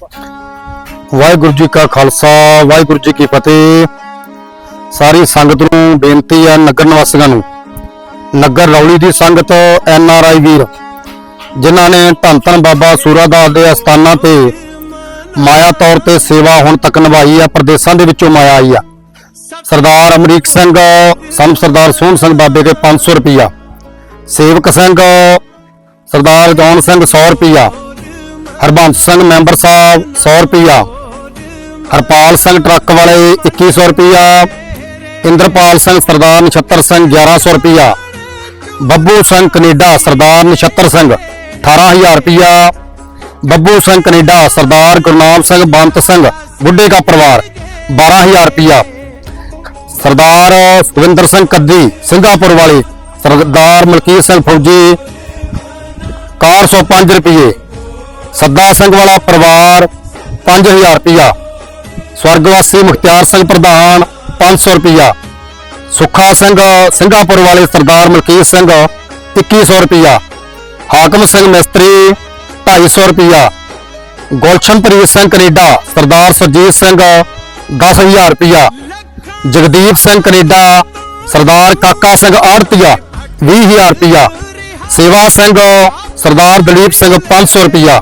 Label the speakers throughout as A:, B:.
A: ਵਾਹਿਗੁਰੂ ਜੀ ਕਾ ਖਾਲਸਾ, ਵਾਹਿਗੁਰੂ ਜੀ ਕੀ ਫਤਿਹ। ਸਾਰੀ ਸੰਗਤ ਨੂੰ ਬੇਨਤੀ ਹੈ ਨਗਰ ਨਿਵਾਸੀਆਂ ਨੂੰ। ਨਗਰ ਰੌਲੀ ਦੀ ਸੰਗਤ, ਐਨ ਆਰ ਆਈ ਵੀਰ, ਜਿਨ੍ਹਾਂ ਨੇ ਧੰਨ ਧੰਨ ਬਾਬਾ ਸੂਰਾਦਾਸ ਦੇ ਅਸਥਾਨਾਂ ਤੇ ਮਾਇਆ ਤੌਰ ਤੇ ਸੇਵਾ ਹੁਣ ਤੱਕ ਨਿਭਾਈ ਆ, ਪ੍ਰਦੇਸ਼ਾਂ ਦੇ ਵਿੱਚੋਂ ਮਾਇਆ ਆਈ ਆ। ਸਰਦਾਰ ਅਮਰੀਕ ਸਿੰਘ ਸਮ ਸਰਦਾਰ ਸੋਹਣ ਸਿੰਘ ਬਾਬੇ ਦੇ 500 ਰੁਪਿਆ ਸੇਵਕ ਸਿੰਘ, ਸਰਦਾਰ ਜੌਨ ਸਿੰਘ 100 ਰੁਪਿਆ ਹਰਬੰਸ ਸਿੰਘ ਮੈਂਬਰ ਸਾਹਿਬ 100 ਰੁਪਿਆ ਹਰਪਾਲ ਸਿੰਘ ਟਰੱਕ ਵਾਲੇ 2100 ਰੁਪਿਆ ਇੰਦਰਪਾਲ ਸਿੰਘ ਸਰਦਾਰ ਨਛੱਤਰ ਸਿੰਘ 1100 ਰੁਪਿਆ ਬੱਬੂ ਸਿੰਘ ਕੈਨੇਡਾ, ਸਰਦਾਰ ਨਛੱਤਰ ਸਿੰਘ 18000 ਰੁਪਿਆ ਬੱਬੂ ਸਿੰਘ ਕੈਨੇਡਾ, ਸਰਦਾਰ ਗੁਰਨਾਮ ਸਿੰਘ ਬੰਤ ਸਿੰਘ, ਬੁੱਢੇ ਦਾ ਪਰਿਵਾਰ 12000 ਰੁਪਿਆ ਸਰਦਾਰ ਸੁਖਵਿੰਦਰ ਸਿੰਘ ਕੱਦੀ ਸਿੰਘਾਪੁਰ ਵਾਲੇ, ਸਰਦਾਰ ਮਲਕੀਤ ਸਿੰਘ ਫੌਜੀ 405 ਰੁਪਏ ਸੱਦਾ ਸਿੰਘ ਵਾਲਾ ਪਰਿਵਾਰ 5000 ਰੁਪਇਆ ਸਵਰਗਵਾਸੀ ਮੁਖਤਿਆਰ ਸਿੰਘ ਪ੍ਰਧਾਨ 500 ਰੁਪਇਆ ਸੁੱਖਾ ਸਿੰਘ, ਸਿੰਘਾਪੁਰ ਵਾਲੇ ਸਰਦਾਰ ਮਲਕੀਤ ਸਿੰਘ 2100 ਰੁਪਇਆ ਹਾਕਮ ਸਿੰਘ ਮਿਸਤਰੀ 250 ਰੁਪਇਆ ਗੁਲਸ਼ਨਪ੍ਰੀਤ ਸਿੰਘ ਕੈਨੇਡਾ ਸਰਦਾਰ ਸੁਰਜੀਤ ਸਿੰਘ 10000 ਰੁਪਇਆ ਜਗਦੀਪ ਸਿੰਘ ਕੈਨੇਡਾ ਸਰਦਾਰ ਕਾਕਾ ਸਿੰਘ ਆੜਤੀਆ 20000 ਰੁਪਇਆ ਸੇਵਾ ਸਿੰਘ ਸਰਦਾਰ ਦਲੀਪ ਸਿੰਘ 500 ਰੁਪਇਆ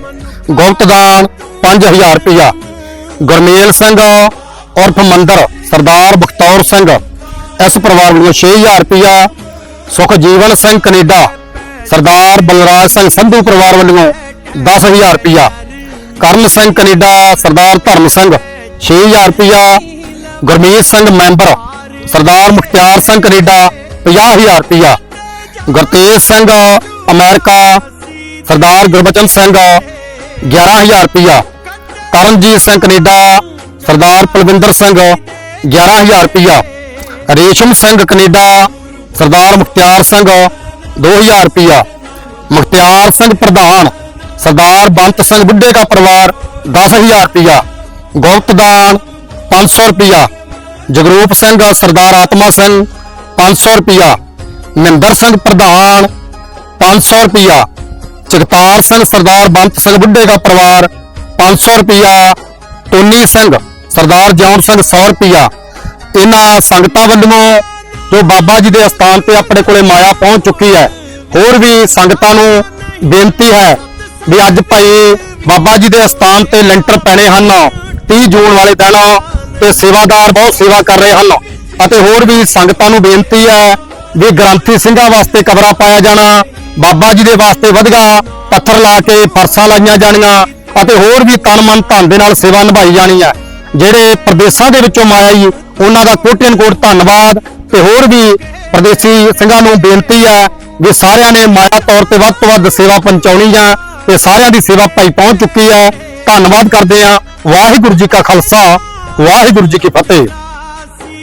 A: ਗੁਪਤਦਾਨ 5000 ਰੁਪਇਆ ਗੁਰਮੇਲ ਸਿੰਘ ਉਰਫ ਮੰਦਰ ਸਰਦਾਰ ਬਖਤੌਰ ਸਿੰਘ, ਇਸ ਪਰਿਵਾਰ ਵੱਲੋਂ 6000 ਰੁਪਇਆ ਸੁਖਜੀਵਨ ਸਿੰਘ ਕੈਨੇਡਾ ਸਰਦਾਰ ਬਲਰਾਜ ਸਿੰਘ ਸੰਧੂ ਪਰਿਵਾਰ ਵੱਲੋਂ 10000 ਰੁਪਇਆ ਕਰਨ ਸਿੰਘ ਕੈਨੇਡਾ ਸਰਦਾਰ ਧਰਮ ਸਿੰਘ 6000 ਰੁਪਇਆ ਗੁਰਮੀਤ ਸਿੰਘ ਮੈਂਬਰ ਸਰਦਾਰ ਮੁਖਤਿਆਰ ਸਿੰਘ ਕੈਨੇਡਾ 50000 ਰੁਪਇਆ ਗੁਰਤੇਜ ਸਿੰਘ ਅਮਰੀਕਾ ਸਰਦਾਰ ਗੁਰਬਚਨ ਸਿੰਘ 11000 ਰੁਪਇਆ ਕਰਨਜੀਤ ਸਿੰਘ ਕੈਨੇਡਾ, ਸਰਦਾਰ ਪਲਵਿੰਦਰ ਸਿੰਘ 11000 ਰੁਪਇਆ ਰੇਸ਼ਮ ਸਿੰਘ ਕੈਨੇਡਾ, ਸਰਦਾਰ ਮੁਖਤਿਆਰ ਸਿੰਘ 2000 ਰੁਪਇਆ ਮੁਖਤਿਆਰ ਸਿੰਘ ਪ੍ਰਧਾਨ, ਸਰਦਾਰ ਬੰਤ ਸਿੰਘ ਬੁੱਢੇ ਦਾ ਪਰਿਵਾਰ 10000 ਰੁਪਇਆ ਗੁਪਤਦਾਨ 500 ਰੁਪਇਆ ਜਗਰੂਪ ਸਿੰਘ, ਸਰਦਾਰ ਆਤਮਾ ਸਿੰਘ 500 ਰੁਪਇਆ ਮਹਿੰਦਰ ਸਿੰਘ ਪ੍ਰਧਾਨ 500 ਰੁਪਇਆ ਜਗਤਾਰ ਸਿੰਘ, ਸਰਦਾਰ ਬੰਤ ਸਿੰਘ ਬੁੱਢੇ ਦਾ ਪਰਿਵਾਰ 500 ਰੁਪਇਆ ਟੋਨੀ ਸਿੰਘ, ਸਰਦਾਰ ਜੌਨ ਸਿੰਘ 100 ਰੁਪਇਆ ਇਹਨਾਂ ਸੰਗਤਾਂ ਵੱਲੋਂ ਜੋ ਬਾਬਾ ਜੀ ਦੇ ਅਸਥਾਨ ਤੇ ਆਪਣੇ ਕੋਲੇ ਮਾਇਆ ਪਹੁੰਚ ਚੁੱਕੀ ਹੈ, ਹੋਰ ਵੀ ਸੰਗਤਾਂ ਨੂੰ ਬੇਨਤੀ ਹੈ ਵੀ ਅੱਜ ਭਾਈ ਬਾਬਾ ਜੀ ਦੇ ਅਸਥਾਨ ਤੇ ਲੈਂਟਰ ਪੈਣੇ ਹਨ 30 ਜੂਨ ਵਾਲੇ ਦਿਨ ਤੇ ਸੇਵਾਦਾਰ ਬਹੁਤ ਸੇਵਾ ਕਰ ਰਹੇ ਹਨ। ਅਤੇ ਹੋਰ ਵੀ ਸੰਗਤਾਂ ਨੂੰ ਬੇਨਤੀ ਹੈ ਵੀ ਗ੍ਰੰਥੀ ਸਿੰਘਾਂ ਵਾਸਤੇ ਕਬਰਾਂ ਪਾਇਆ ਜਾਣਾ ਬਾਬਾ ਜੀ ਦੇ ਵਾਸਤੇ ਵਧਗਾ, ਪੱਥਰ ਲਾ ਕੇ ਫਰਸਾਂ ਲਾਈਆਂ ਜਾਣੀਆਂ ਅਤੇ ਹੋਰ ਵੀ ਤਨ ਮਨ ਧਨ ਦੇ ਨਾਲ ਸੇਵਾ ਨਿਭਾਈ ਜਾਣੀ ਹੈ। ਜਿਹੜੇ ਪ੍ਰਦੇਸ਼ਾਂ ਦੇ ਵਿੱਚੋਂ ਮਾਇਆ ਜੀ, ਉਹਨਾਂ ਦਾ ਕੋਟਿਆਂ ਕੋਟ ਧੰਨਵਾਦ ਤੇ ਹੋਰ ਵੀ ਪ੍ਰਦੇਸੀ ਸਿੰਘਾਂ ਨੂੰ ਬੇਨਤੀ ਹੈ ਵੀ ਸਾਰਿਆਂ ਨੇ ਮਾਇਆ ਤੌਰ ਤੇ ਵੱਧ ਤੋਂ ਵੱਧ ਸੇਵਾ ਪਹੁੰਚਾਉਣੀ ਆ ਤੇ ਸਾਰਿਆਂ ਦੀ ਸੇਵਾ ਭਾਈ ਪਹੁੰਚ ਚੁੱਕੀ ਹੈ। ਧੰਨਵਾਦ ਕਰਦੇ ਆ ਵਾਹਿਗੁਰੂ ਜੀ ਕਾ ਖਾਲਸਾ, ਵਾਹਿਗੁਰੂ ਜੀ ਕੀ ਫਤਿਹ।